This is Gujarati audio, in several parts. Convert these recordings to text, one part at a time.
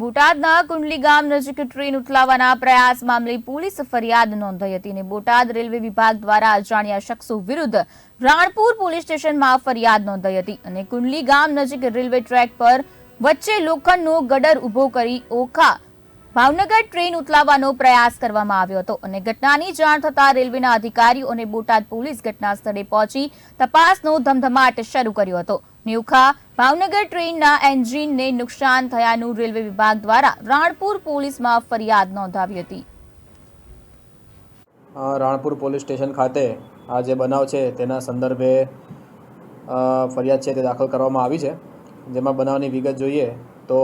બોટાદના કુંડલી ગામ નજીક ટ્રેન ઉતલાવવાના પ્રયાસ મામલે પોલીસ ફરિયાદ નોંધાઈ હતી અને બોટાદ રેલવે વિભાગ દ્વારા અજાણ્યા શખ્સો વિરુદ્ધ રાણપુર પોલીસ સ્ટેશનમાં ફરિયાદ નોંધાઈ હતી અને કુંડલી ગામ નજીક રેલવે ટ્રેક પર વચ્ચે લોખંડનો ગડર ઊભો કરી ઓખા ભાવનગર ટ્રેન ઉથલાવવાનો પ્રયાસ કરવામાં આવ્યો હતો અને ઘટનાની જાણ થતાં રેલવેના અધિકારીઓ અને બોટાદ પોલીસ ઘટના સ્થળે પહોંચી તપાસનો ધમધમાટ શરૂ કર્યો હતો. ન્યુખા ભાવનગર ટ્રેનના એન્જિનને નુકસાન થયાનું રેલવે વિભાગ દ્વારા રાણપુર પોલીસમાં ફરિયાદ નોંધાવી હતી. રાણપુર પોલીસ સ્ટેશન ખાતે આ જે બનાવ છે તેના સંદર્ભે ફરિયાદ છે તે દાખલ કરવામાં આવી છે. જેમાં બનાવની વિગત જોઈએ તો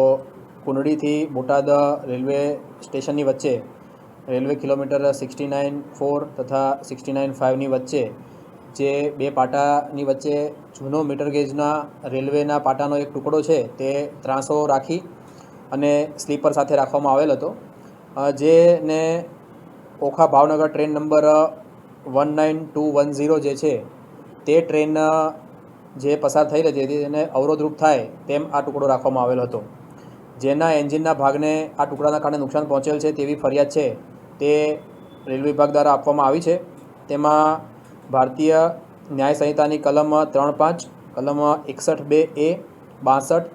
કુંડળીથી બોટાદ રેલવે સ્ટેશનની વચ્ચે, railway kilometre sixty nine four તથા સિક્સટી નાઇન ફાઇવની વચ્ચે જે બે પાટાની વચ્ચે જૂનો મીટર ગેજના રેલવેના પાટાનો એક ટુકડો છે, તે ત્રાસો રાખી અને સ્લીપર સાથે રાખવામાં આવેલ હતો. જેને Okha Bhavnagar train number one nine two one zero જે છે, તે ટ્રેન જે પસાર થઈ રહી હતી તેને અવરોધરૂપ થાય તેમ આ ટુકડો રાખવામાં આવેલો હતો. જેના એન્જિનના ભાગને આ ટુકડાના કારણે નુકસાન પહોંચેલ છે તેવી ફરિયાદ છે, તે રેલવે વિભાગ દ્વારા આપવામાં આવી છે. તેમાં ભારતીય ન્યાય સંહિતાની કલમ ત્રણ પાંચ, કલમ એકસઠ બે એ, બાસઠ,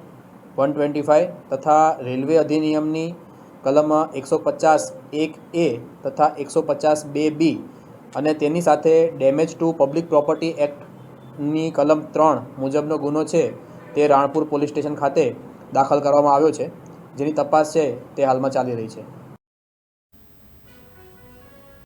વન ટ્વેન્ટી ફાઇવ તથા રેલવે અધિનિયમની કલમ એકસો પચાસ એક એ તથા એકસો પચાસ બે બી અને તેની સાથે ડેમેજ ટુ પબ્લિક પ્રોપર્ટી એક્ટની કલમ ત્રણ મુજબનો ગુનો છે તે રાણપુર પોલીસ સ્ટેશન ખાતે દાખલ કરવામાં આવ્યો છે. જેની તપાસ છે તે હાલમાં ચાલી રહી છે.